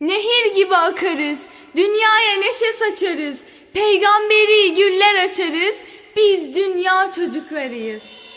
Nehir gibi akarız, dünyaya neşe saçarız, peygamberi güller açarız, biz dünya çocuklarıyız.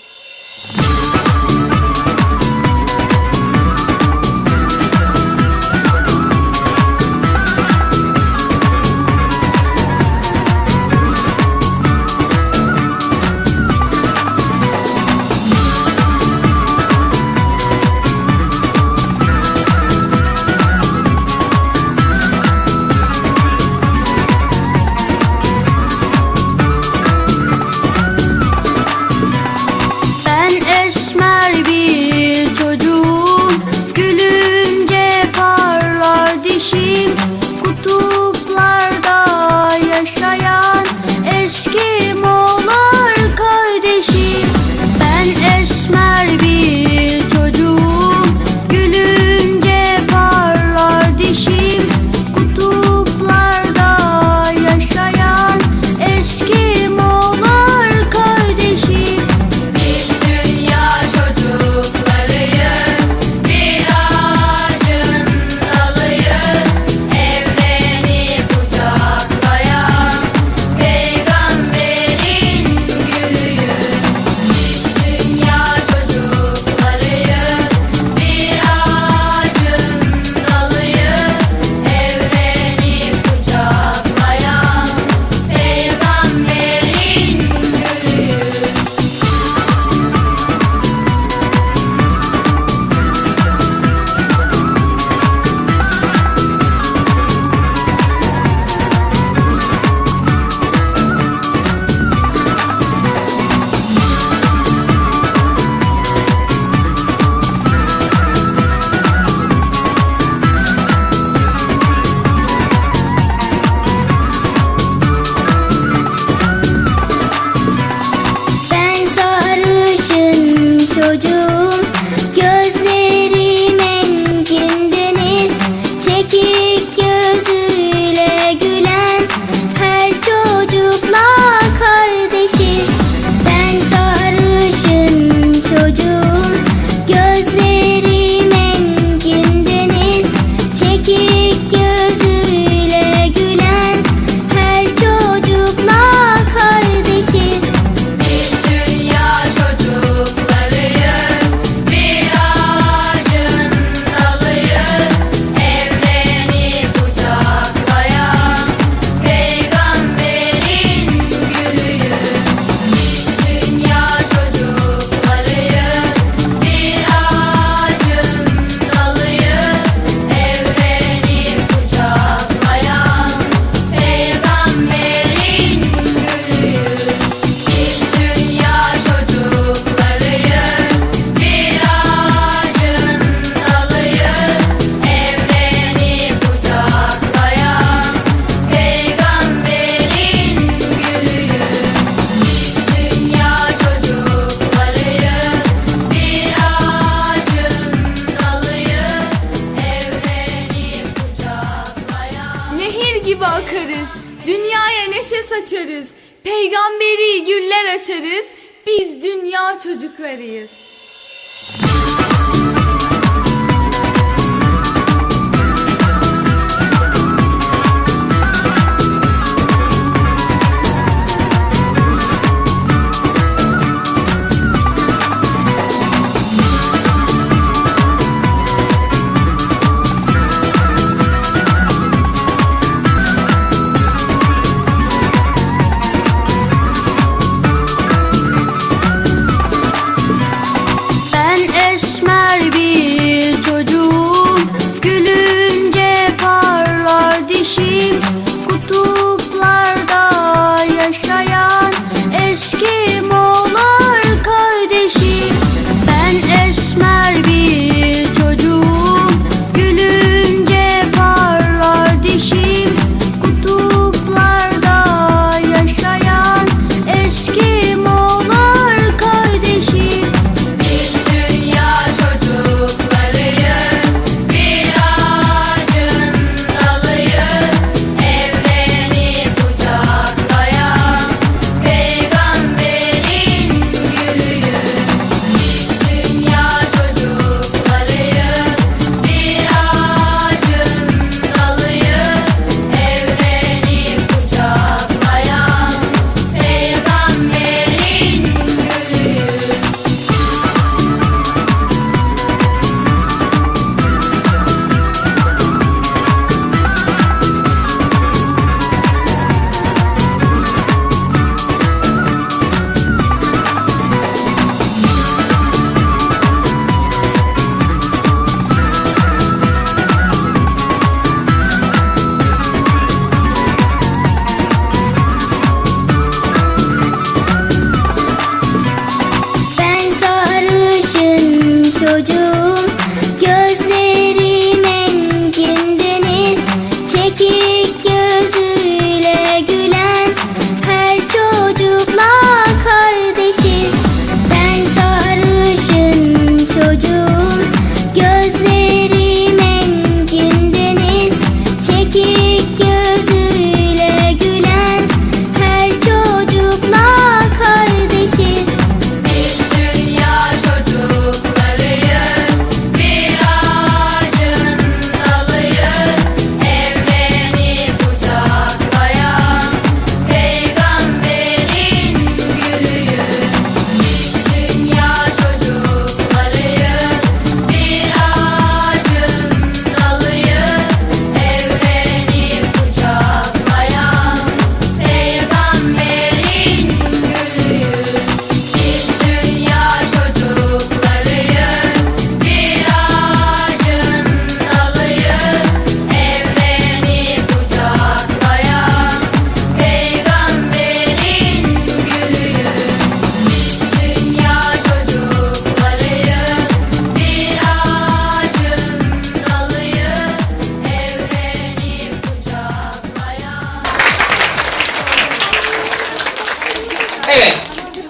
Nehir gibi akarız, dünyaya neşe saçarız, peygamberi güller açarız, biz dünya çocuklarıyız.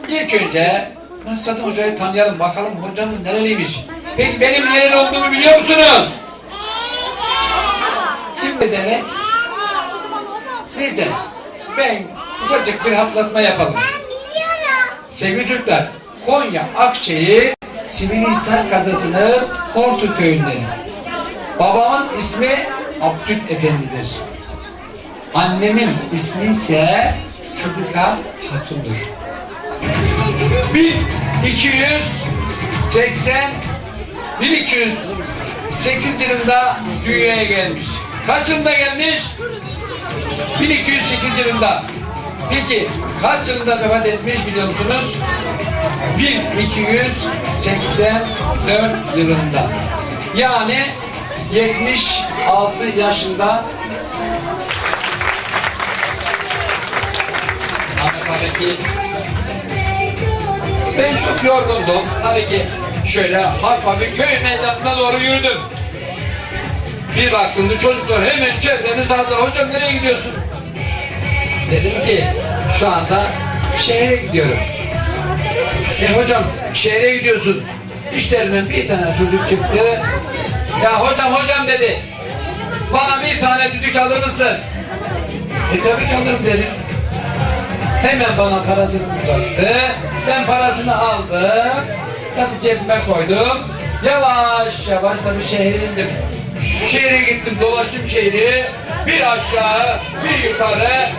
İlk önce Nasrettin Hoca'yı tanıyalım. Bakalım hocamız nereliymiş. Peki benim nereli olduğumu biliyor musunuz? Kim de demek? Neyse. Ben ufacık bir hatırlatma yapalım. Sevgili çocuklar, Konya Akşehir Sivrihisar kazasının Hortu köyündenim. Babamın ismi Abdül Efendi'dir. Annemin ismi ise Sıdıka Hatun'dur. 1280 1208 yılında dünyaya gelmiş. Kaç yılında gelmiş? 1208 yılında. Peki kaç yılında vefat etmiş biliyor musunuz? 1284 yılında. Yani 76 yaşında Amerika'daki ben çok yorgundum. Tabii ki şöyle harfa bir köy meydanına doğru yürüdüm. Bir baktım çocuklar hemen çevreni sardılar. Hocam nereye gidiyorsun? Dedim ki şu anda şehre gidiyorum. E hocam şehre gidiyorsun. İşlerinden bir tane çocuk çıktı. Ya hocam hocam dedi. Bana bir tane düdük alır mısın? E tabii ki alırım dedim. Hemen bana parasını uzattı. Ben parasını aldım. Tabii cebime koydum. Yavaş yavaş tabii şehre indim. Şehre gittim, dolaştım şehri. Bir aşağı, bir yukarı.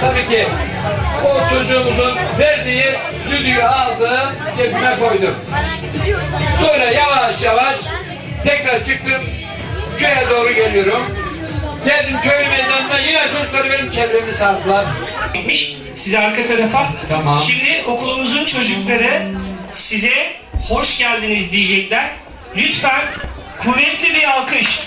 Tabii ki o çocuğumuzun verdiği düdüğü aldım, cebime koydum. Sonra yavaş yavaş tekrar çıktım. Köye doğru geliyorum. Geldim köy meydanına yine çocuklar benim çevremi sardılar. Gitmiş size arka tarafa. Tamam. Şimdi okulumuzun çocukları size hoş geldiniz diyecekler. Lütfen kuvvetli bir alkış.